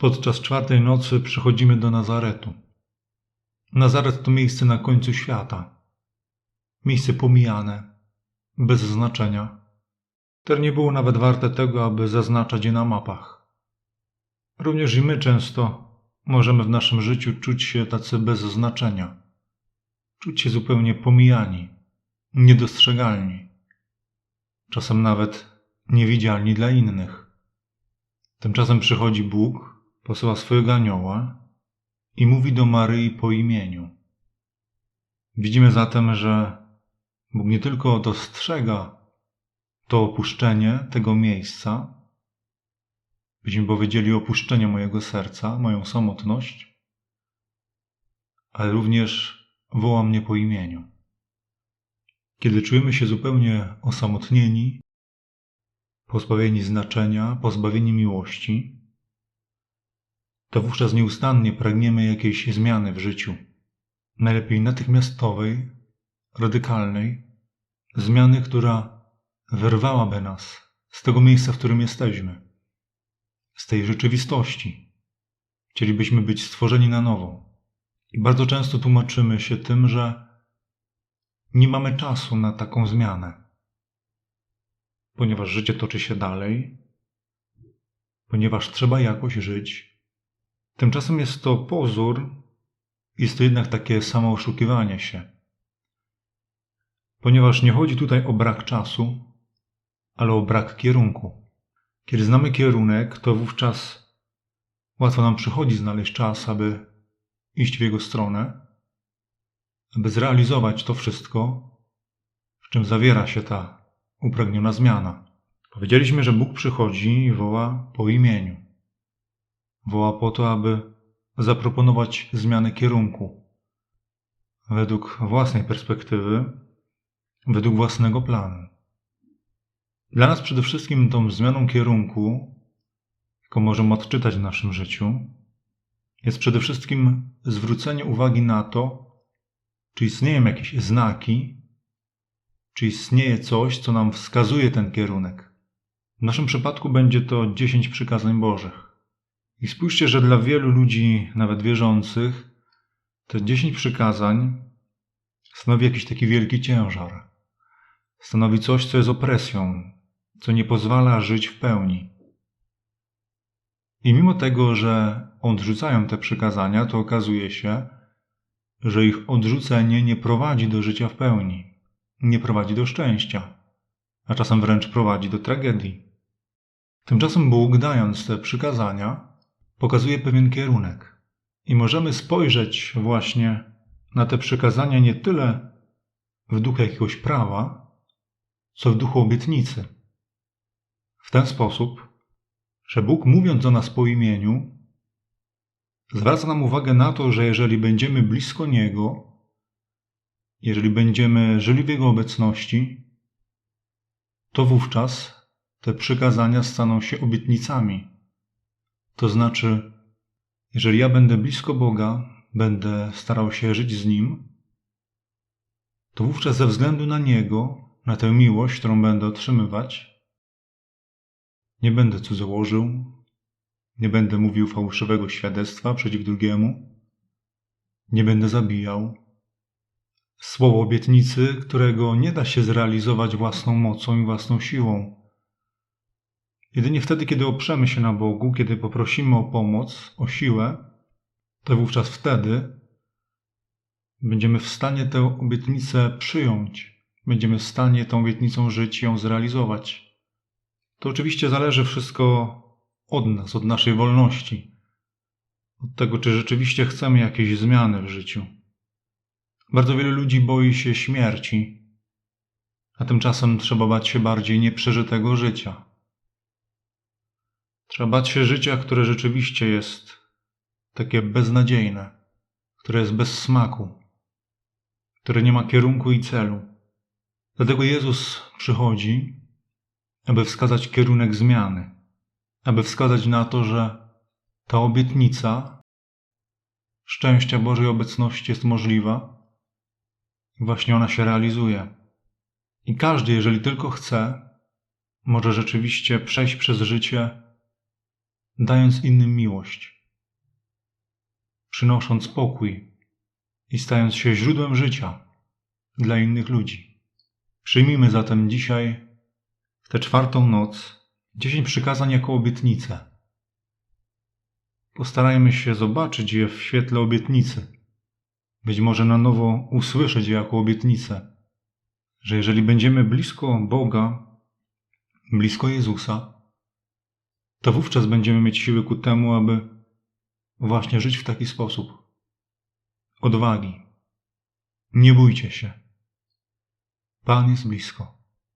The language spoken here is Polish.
Podczas czwartej nocy przychodzimy do Nazaretu. Nazaret to miejsce na końcu świata. Miejsce pomijane, bez znaczenia, które nie było nawet warte tego, aby zaznaczać je na mapach. Również i my często możemy w naszym życiu czuć się tacy bez znaczenia, czuć się zupełnie pomijani, niedostrzegalni, czasem nawet niewidzialni dla innych. Tymczasem przychodzi Bóg, posyła swojego anioła i mówi do Maryi po imieniu. Widzimy zatem, że Bóg nie tylko dostrzega to opuszczenie tego miejsca, byśmy powiedzieli opuszczenie mojego serca, moją samotność, ale również woła mnie po imieniu. Kiedy czujemy się zupełnie osamotnieni, pozbawieni znaczenia, pozbawieni miłości, to wówczas nieustannie pragniemy jakiejś zmiany w życiu. Najlepiej natychmiastowej, radykalnej, zmiany, która wyrwałaby nas z tego miejsca, w którym jesteśmy, z tej rzeczywistości. Chcielibyśmy być stworzeni na nowo. I bardzo często tłumaczymy się tym, że nie mamy czasu na taką zmianę, ponieważ życie toczy się dalej, ponieważ trzeba jakoś żyć. Tymczasem jest to pozór, jest to jednak takie samo oszukiwanie się. Ponieważ nie chodzi tutaj o brak czasu, ale o brak kierunku. Kiedy znamy kierunek, to wówczas łatwo nam przychodzi znaleźć czas, aby iść w jego stronę, aby zrealizować to wszystko, w czym zawiera się ta upragniona zmiana. Powiedzieliśmy, że Bóg przychodzi i woła po imieniu. Woła po to, aby zaproponować zmianę kierunku według własnej perspektywy, według własnego planu. Dla nas przede wszystkim tą zmianą kierunku, jaką możemy odczytać w naszym życiu, jest przede wszystkim zwrócenie uwagi na to, czy istnieją jakieś znaki, czy istnieje coś, co nam wskazuje ten kierunek. W naszym przypadku będzie to dziesięć przykazań Bożych. I spójrzcie, że dla wielu ludzi, nawet wierzących, te dziesięć przykazań stanowi jakiś taki wielki ciężar. Stanowi coś, co jest opresją, co nie pozwala żyć w pełni. I mimo tego, że odrzucają te przykazania, to okazuje się, że ich odrzucenie nie prowadzi do życia w pełni, nie prowadzi do szczęścia, a czasem wręcz prowadzi do tragedii. Tymczasem Bóg, dając te przykazania, pokazuje pewien kierunek. I możemy spojrzeć właśnie na te przykazania nie tyle w duchu jakiegoś prawa, co w duchu obietnicy. W ten sposób, że Bóg, mówiąc do nas po imieniu, zwraca nam uwagę na to, że jeżeli będziemy blisko Niego, jeżeli będziemy żyli w Jego obecności, to wówczas te przykazania staną się obietnicami. To znaczy, jeżeli ja będę blisko Boga, będę starał się żyć z Nim, to wówczas ze względu na Niego, na tę miłość, którą będę otrzymywać, nie będę cudzołożył, nie będę mówił fałszywego świadectwa przeciw drugiemu, nie będę zabijał. Słowo obietnicy, którego nie da się zrealizować własną mocą i własną siłą. Jedynie wtedy, kiedy oprzemy się na Bogu, kiedy poprosimy o pomoc, o siłę, to wówczas wtedy będziemy w stanie tę obietnicę przyjąć. Będziemy w stanie tą obietnicą żyć i ją zrealizować. To oczywiście zależy wszystko od nas, od naszej wolności, od tego, czy rzeczywiście chcemy jakiejś zmiany w życiu. Bardzo wielu ludzi boi się śmierci, a tymczasem trzeba bać się bardziej nieprzeżytego życia. Trzeba bać się życia, które rzeczywiście jest takie beznadziejne, które jest bez smaku, które nie ma kierunku i celu. Dlatego Jezus przychodzi, aby wskazać kierunek zmiany, aby wskazać na to, że ta obietnica szczęścia Bożej obecności jest możliwa i właśnie ona się realizuje. I każdy, jeżeli tylko chce, może rzeczywiście przejść przez życie dając innym miłość, przynosząc pokój i stając się źródłem życia dla innych ludzi. Przyjmijmy zatem dzisiaj, w tę czwartą noc, dziesięć przykazań jako obietnicę. Postarajmy się zobaczyć je w świetle obietnicy. Być może na nowo usłyszeć je jako obietnicę, że jeżeli będziemy blisko Boga, blisko Jezusa, to wówczas będziemy mieć siły ku temu, aby właśnie żyć w taki sposób. Odwagi. Nie bójcie się. Pan jest blisko.